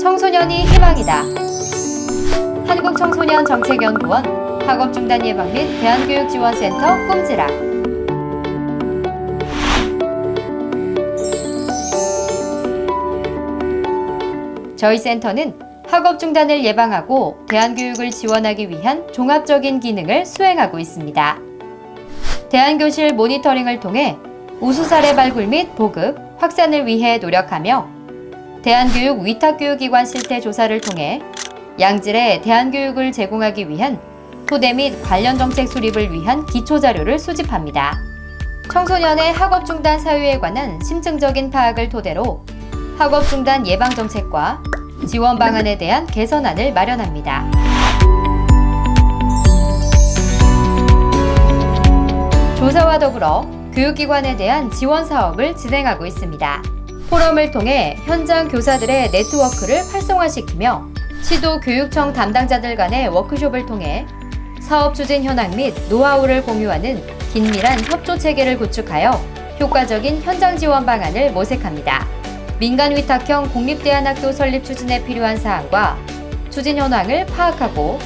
청소년이 희망이다. 한국청소년정책연구원 학업중단 예방 및 대한교육지원센터 꿈지락 저희 센터는 학업 중단을 예방하고 대한교육을 지원하기 위한 종합적인 기능을 수행하고 있습니다. 대한교실 모니터링을 통해 우수 사례 발굴 및 보급, 확산을 위해 노력하며 대한교육 위탁교육기관 실태 조사를 통해 양질의 대한교육을 제공하기 위한 토대 및 관련 정책 수립을 위한 기초 자료를 수집합니다. 청소년의 학업 중단 사유에 관한 심층적인 파악을 토대로 학업 중단 예방 정책과 지원 방안에 대한 개선안을 마련합니다. 조사와 더불어 교육기관에 대한 지원 사업을 진행하고 있습니다. 포럼을 통해 현장 교사들의 네트워크를 활성화시키며 시도 교육청 담당자들 간의 워크숍을 통해 사업 추진 현황 및 노하우를 공유하는 긴밀한 협조 체계를 구축하여 효과적인 현장 지원 방안을 모색합니다. 민간 위탁형 공립대안학교 설립 추진에 필요한 사항과 추진 현황을 파악하고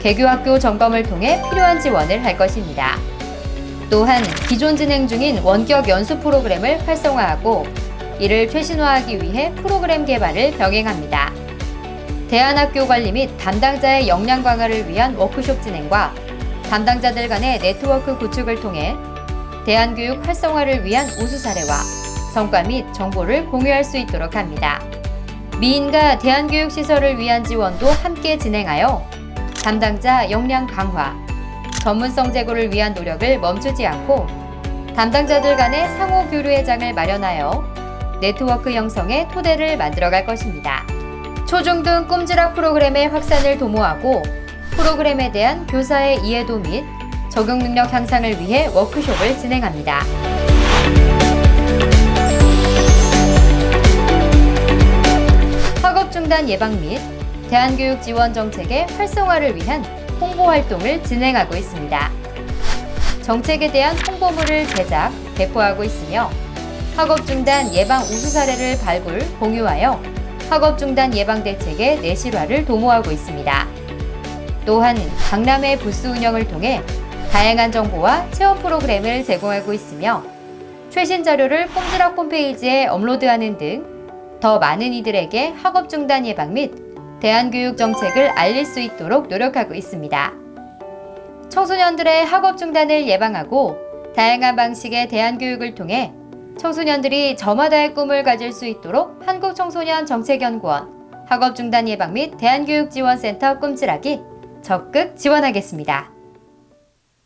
개교학교 점검을 통해 필요한 지원을 할 것입니다. 또한 기존 진행 중인 원격 연수 프로그램을 활성화하고 이를 최신화하기 위해 프로그램 개발을 병행합니다. 대안학교 관리 및 담당자의 역량 강화를 위한 워크숍 진행과 담당자들 간의 네트워크 구축을 통해 대안교육 활성화를 위한 우수 사례와 성과 및 정보를 공유할 수 있도록 합니다. 미인과 대안교육 시설을 위한 지원도 함께 진행하여 담당자 역량 강화, 전문성 제고를 위한 노력을 멈추지 않고 담당자들 간의 상호 교류의 장을 마련하여 네트워크 형성의 토대를 만들어갈 것입니다. 초중등 꿈지락 프로그램의 확산을 도모하고 프로그램에 대한 교사의 이해도 및 적용 능력 향상을 위해 워크숍을 진행합니다. 학업 중단 예방 및 대한교육 지원 정책의 활성화를 위한 홍보 활동을 진행하고 있습니다. 정책에 대한 홍보물을 제작, 배포하고 있으며 학업 중단 예방 우수 사례를 발굴, 공유하여 학업 중단 예방 대책의 내실화를 도모하고 있습니다. 또한 강남의 부스 운영을 통해 다양한 정보와 체험 프로그램을 제공하고 있으며 최신 자료를 꼼지락 홈페이지에 업로드하는 등 더 많은 이들에게 학업 중단 예방 및 대한교육 정책을 알릴 수 있도록 노력하고 있습니다. 청소년들의 학업 중단을 예방하고 다양한 방식의 대한교육을 통해 청소년들이 저마다의 꿈을 가질 수 있도록 한국청소년 정책연구원 학업 중단 예방 및 대한교육지원센터 꿈지락이 적극 지원하겠습니다.